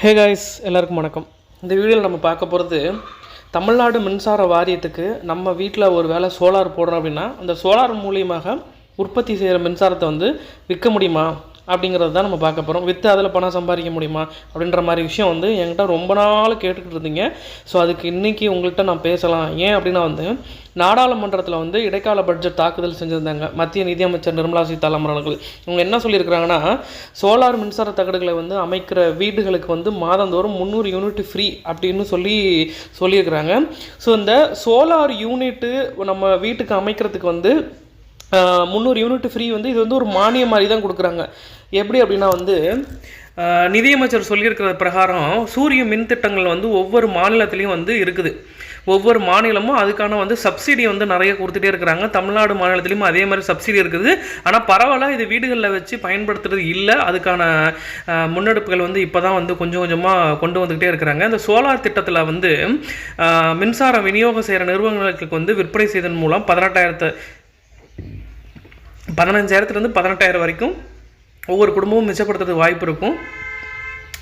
Hey guys எல்லாருக்கும் வணக்கம். இந்த வீடியோவில் நம்ம பார்க்க போகிறது தமிழ்நாடு மின்சார வாரியத்துக்கு நம்ம வீட்டில் ஒரு வேளை சோலார் போடுறோம் அப்படின்னா அந்த சோலார் மூலியமாக உற்பத்தி செய்கிற மின்சாரத்தை வந்து விற்க முடியுமா? அப்படிங்கிறது தான் நம்ம பார்க்க போகிறோம் விற்று அதில் பணம் சம்பாதிக்க முடியுமா? அப்படின்ற மாதிரி விஷயம் வந்து என்கிட்ட ரொம்ப நாள் கேட்டுக்கிட்டு இருந்தீங்க. ஸோ அதுக்கு இன்றைக்கி உங்கள்கிட்ட நான் பேசலாம். ஏன் அப்படின்னா வந்து நாடாளுமன்றத்தில் வந்து இடைக்கால பட்ஜெட் தாக்குதல் செஞ்சுருந்தாங்க. மத்திய நிதியமைச்சர் நிர்மலா சீதாராமன் அவர்கள். இவங்க என்ன சொல்லியிருக்கிறாங்கன்னா சோலார் மின்சார தகடுகளை வந்து அமைக்கிற வீடுகளுக்கு வந்து மாதந்தோறும் முந்நூறு யூனிட் ஃப்ரீ அப்படின்னு சொல்லி சொல்லியிருக்கிறாங்க. ஸோ இந்த சோலார் யூனிட்டு நம்ம வீட்டுக்கு அமைக்கிறதுக்கு வந்து முந்நூறு யூனிட் ஃப்ரீ வந்து இது வந்து ஒரு மானியம் மாதிரி தான் கொடுக்குறாங்க. எப்படி அப்படின்னா வந்து நிதியமைச்சர் சொல்லியிருக்கிற பிரகாரம் சூரிய மின் திட்டங்கள் வந்து ஒவ்வொரு மாநிலத்திலையும் வந்து இருக்குது. ஒவ்வொரு மாநிலமும் அதுக்கான வந்து சப்சிடி வந்து நிறைய கொடுத்துட்டே இருக்கிறாங்க. தமிழ்நாடு மாநிலத்திலையும் அதே மாதிரி சப்சிடி இருக்குது. ஆனால் பரவாயில்ல இது வீடுகளில் வச்சு பயன்படுத்துறது இல்லை. அதுக்கான முன்னெடுப்புகள் வந்து இப்போ தான் வந்து கொஞ்சம் கொஞ்சமாக கொண்டு வந்துக்கிட்டே இருக்கிறாங்க. இந்த சோலார் திட்டத்தில் வந்து மின்சாரம் மின்சார விநியோகம் செய்கிற நிறுவனங்களுக்கு வந்து விற்பனை செய்ததன் மூலம் பதினெட்டாயிரத்து பதினஞ்சாயிரத்துலேருந்து பதினெட்டாயிரம் வரைக்கும் ஒவ்வொரு குடும்பமும் மிச்சப்படுத்துறதுக்கு வாய்ப்பு இருக்கும்.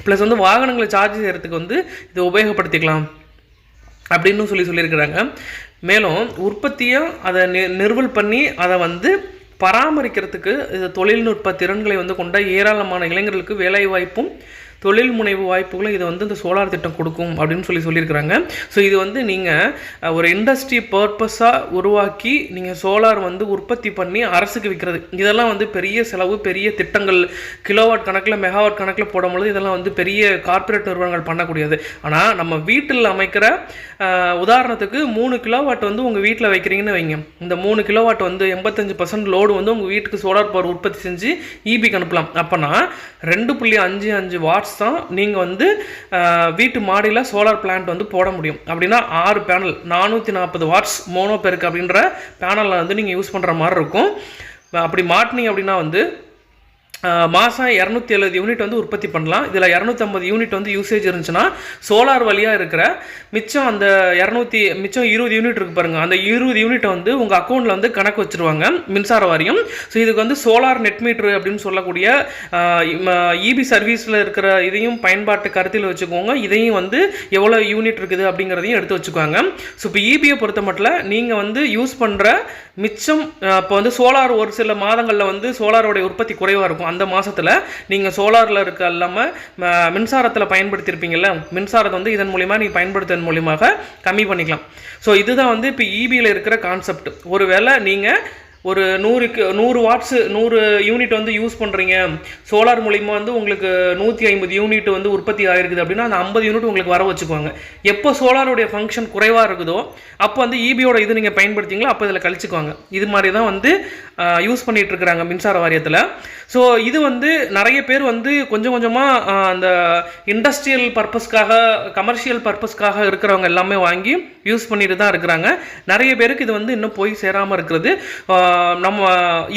ப்ளஸ் வந்து வாகனங்களை சார்ஜ் செய்கிறதுக்கு வந்து இதை உபயோகப்படுத்திக்கலாம். அப்படின்னு சொல்லி சொல்லியிருக்கிறாங்க. மேலும் உற்பத்தியும் அதை நி நிறுவல் பண்ணி அதை வந்து பராமரிக்கிறதுக்கு இது தொழில்நுட்ப திறன்களை வந்து கொண்ட ஏராளமான இளைஞர்களுக்கு வேலைவாய்ப்பும் தொழில் முனைவு வாய்ப்புகளும் இது வந்து இந்த சோலார் திட்டம் கொடுக்கும் அப்படின்னு சொல்லி சொல்லியிருக்கிறாங்க. ஸோ இது வந்து நீங்கள் ஒரு இண்டஸ்ட்ரி பர்பஸாக உருவாக்கி நீங்கள் சோலார் வந்து உற்பத்தி பண்ணி அரசுக்கு விற்கிறது இதெல்லாம் வந்து பெரிய செலவு பெரிய திட்டங்கள் கிலோவாட் கணக்கில் மெகாவாட் கணக்கில் போடும்பொழுது இதெல்லாம் வந்து பெரிய கார்ப்பரேட் நிறுவனங்கள் பண்ணக்கூடியது. ஆனால் நம்ம வீட்டில் அமைக்கிற உதாரணத்துக்கு மூணு கிலோவாட் வந்து உங்கள் வீட்டில் வைக்கிறீங்கன்னு வைங்க. இந்த மூணு கிலோவாட் வந்து எண்பத்தஞ்சு பர்சன்ட் லோடு வந்து உங்கள் வீட்டுக்கு சோலார் பவர் உற்பத்தி செஞ்சு ஈபிக்கு அனுப்பலாம். அப்போனா ரெண்டு புள்ளி அஞ்சு அஞ்சு வாட்ஸ் தான் நீங்கள் வந்து வீட்டு மாடியில் சோலார் பிளான்ட் வந்து போட முடியும். அப்படின்னா ஆறு பேனல் நானூற்றி நாற்பது வாட்ஸ் மோனோ பெருக்கு அப்படின்ற பேனலில் வந்து நீங்கள் யூஸ் பண்ணுற மாதிரி இருக்கும். அப்படி மாட்டினீங்க அப்படின்னா வந்து மாதம் இரநூத்தி எழுபது யூனிட் வந்து உற்பத்தி பண்ணலாம். இதில் இரநூத்தம்பது யூனிட் வந்து யூசேஜ் இருந்துச்சுன்னா சோலார் வழியாக இருக்கிற மிச்சம் அந்த இரநூத்தி மிச்சம் இருபது யூனிட் இருக்கு பாருங்கள் அந்த இருபது யூனிட்டை வந்து உங்கள் அக்கௌண்ட்டில் வந்து கணக்கு வச்சுருவாங்க மின்சார வாரியம். ஸோ இதுக்கு வந்து சோலார் நெட் மீட்ரு அப்படின்னு சொல்லக்கூடிய இபி சர்வீஸில் இருக்கிற இதையும் பயன்பாட்டு கருத்தில் வச்சுக்கோங்க. இதையும் வந்து எவ்வளோ யூனிட் இருக்குது அப்படிங்கிறதையும் எடுத்து வச்சுக்குவாங்க. ஸோ இப்போ இபியை பொறுத்த மட்டும் நீங்கள் வந்து யூஸ் பண்ணுற மிச்சம் இப்போ வந்து சோலார் ஒரு சில மாதங்களில் வந்து சோலாரோடைய உற்பத்தி குறைவாக இருக்கும். அந்த மாதத்தில் நீங்கள் சோலாரில் இருக்க இல்லாமல் மின்சாரத்தில் பயன்படுத்தியிருப்பீங்கள்ல மின்சாரத்தை வந்து இதன் மூலிமா நீங்கள் பயன்படுத்துவதன் மூலியமாக கம்மி பண்ணிக்கலாம். ஸோ இதுதான் வந்து இப்போ இபியில் இருக்கிற கான்செப்ட் ஒருவேளை நீங்கள் ஒரு நூறுக்கு நூறு வாட்ஸு நூறு யூனிட் வந்து யூஸ் பண்ணுறீங்க சோலார் மூலிமா வந்து உங்களுக்கு நூற்றி ஐம்பது யூனிட் வந்து உற்பத்தி ஆகிருக்குது அப்படின்னா அந்த ஐம்பது யூனிட் உங்களுக்கு வர வச்சுக்குவாங்க. எப்போ சோலாருடைய ஃபங்க்ஷன் குறைவாக இருக்குதோ அப்போ வந்து இபியோட இது நீங்கள் பயன்படுத்திங்களோ அப்போ இதில் கழிச்சுக்குவாங்க. இது மாதிரி தான் வந்து யூஸ் பண்ணிட்டு இருக்கிறாங்க மின்சார வாரியத்தில். ஸோ இது வந்து நிறைய பேர் வந்து கொஞ்சம் கொஞ்சமாக அந்த இண்டஸ்ட்ரியல் பர்பஸ்க்காக கமர்ஷியல் பர்பஸ்க்காக இருக்கிறவங்க எல்லாமே வாங்கி யூஸ் பண்ணிட்டு தான் இருக்கிறாங்க. நிறைய பேருக்கு இது வந்து இன்னும் போய் சேராமல் இருக்கிறது. நம்ம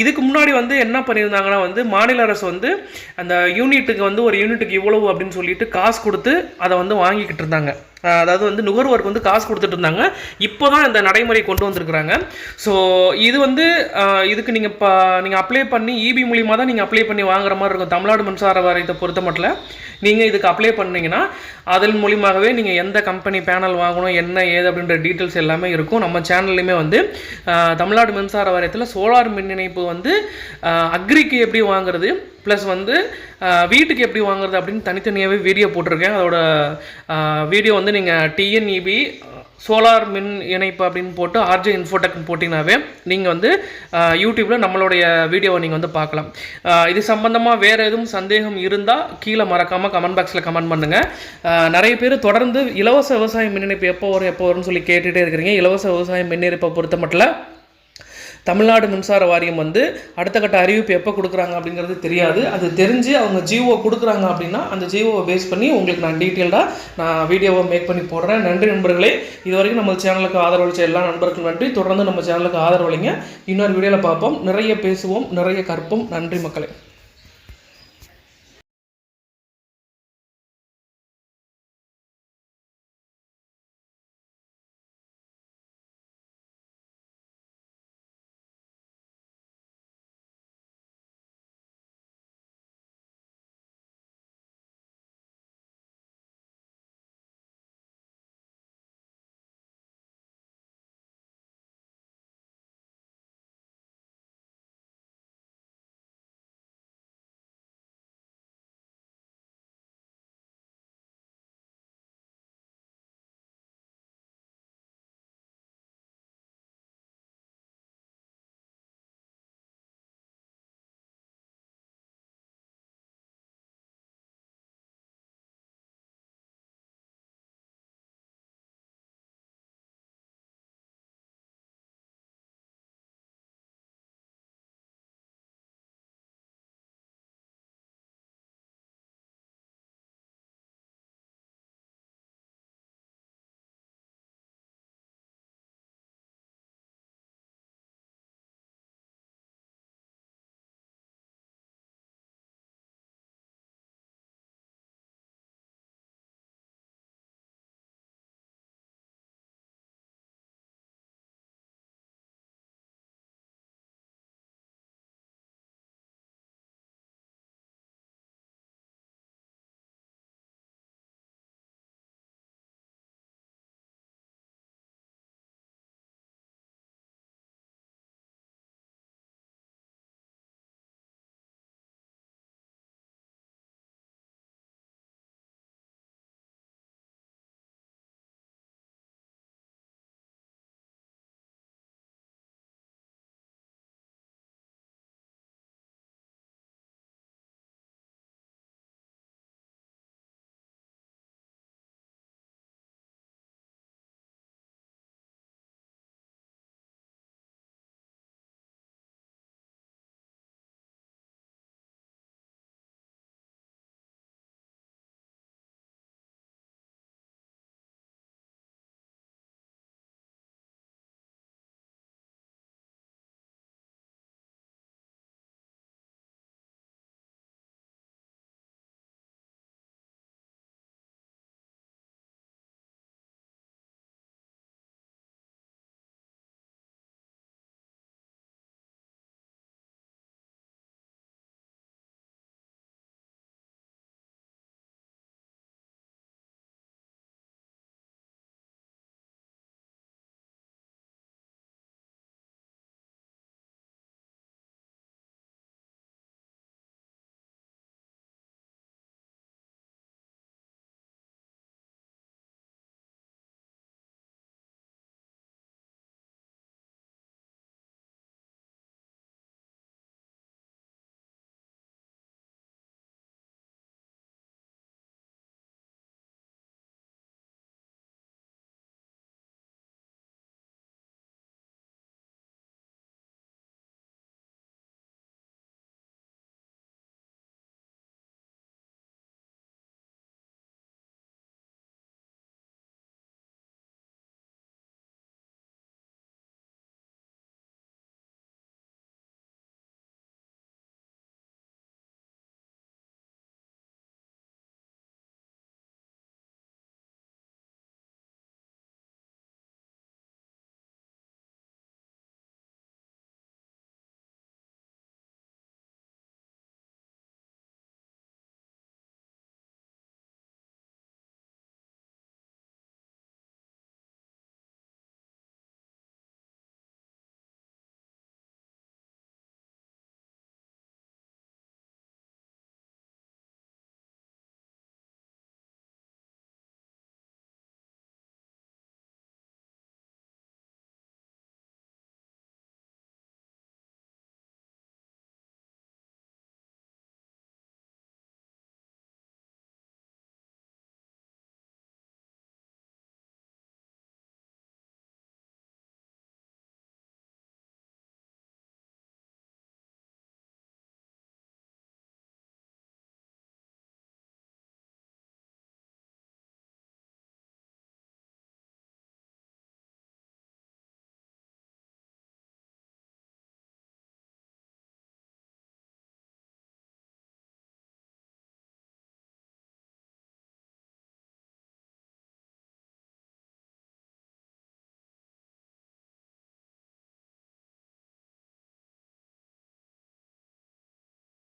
இதுக்கு முன்னாடி வந்து என்ன பண்ணியிருந்தாங்கன்னா வந்து மாநில அரசு வந்து அந்த யூனிட்டுக்கு வந்து ஒரு யூனிட்டுக்கு இவ்வளவு அப்படின்னு சொல்லிட்டு காசு கொடுத்து அதை வந்து வாங்கிக்கிட்டு இருந்தாங்க. அதாவது வந்து நுகர்வோருக்கு வந்து காசு கொடுத்துட்டு இருந்தாங்க. இப்போ தான் இந்த நடைமுறை கொண்டு வந்திருக்கிறாங்க. ஸோ இது வந்து இதுக்கு நீங்கள் இப்போ நீங்கள் அப்ளை பண்ணி இபி மூலியமாக தான் நீங்கள் அப்ளை பண்ணி வாங்குற மாதிரி இருக்கும். தமிழ்நாடு மின்சார வாரியத்தை பொறுத்த மட்டும் நீங்கள் இதுக்கு அப்ளை பண்ணீங்கன்னா அதன் மூலியமாகவே நீங்கள் எந்த கம்பெனி பேனல் வாங்கணும் என்ன ஏது அப்படின்ற டீட்டெயில்ஸ் எல்லாமே இருக்கும். நம்ம சேனல்லையுமே வந்து தமிழ்நாடு மின்சார வாரியத்தில் சோலார் மின் இணைப்பு வந்து அக்ரிக்கு எப்படி வாங்குறது ப்ளஸ் வந்து வீட்டுக்கு எப்படி வாங்குறது அப்படின்னு தனித்தனியாகவே வீடியோ போட்டிருக்கேன். அதோட வீடியோ வந்து நீங்கள் டிஎன்இபி சோலார் மின் இணைப்பு அப்படின்னு போட்டு ஆர்ஜே இன்ஃபோடெக்னு போட்டிங்கனாவே நீங்கள் வந்து யூடியூப்பில் நம்மளுடைய வீடியோவை நீங்கள் வந்து பார்க்கலாம். இது சம்பந்தமாக வேறு எதுவும் சந்தேகம் இருந்தால் கீழே மறக்காமல் கமெண்ட் பாக்ஸில் கமெண்ட் பண்ணுங்கள் நிறைய பேர் தொடர்ந்து இலவச விவசாய மின் இணைப்பு எப்போ வரும் எப்போ வரும்னு சொல்லி கேட்டுகிட்டே இருக்கிறீங்க. இலவச விவசாய மின் இணைப்பை பொறுத்த மட்டும் தமிழ்நாடு மின்சார வாரியம் வந்து அடுத்த கட்ட அறிவிப்பு எப்போ கொடுக்குறாங்க அப்படிங்கிறது தெரியாது. அது தெரிஞ்சு அவங்க ஜிஓ கொடுக்குறாங்க அப்படின்னா அந்த ஜிஓவை பேஸ் பண்ணி உங்களுக்கு நான் டீட்டெயில்டாக நான் வீடியோவை மேக் பண்ணி போடுறேன். நன்றி நண்பர்களே. இது வரைக்கும் நம்ம சேனலுக்கு ஆதரவளித்த எல்லா நண்பர்களுக்கும் நன்றி. தொடர்ந்து நம்ம சேனலுக்கு ஆதரவளிங்க இன்னொரு வீடியோவில் பார்ப்போம். நிறைய பேசுவோம். நிறைய கற்போம். நன்றி மக்களே.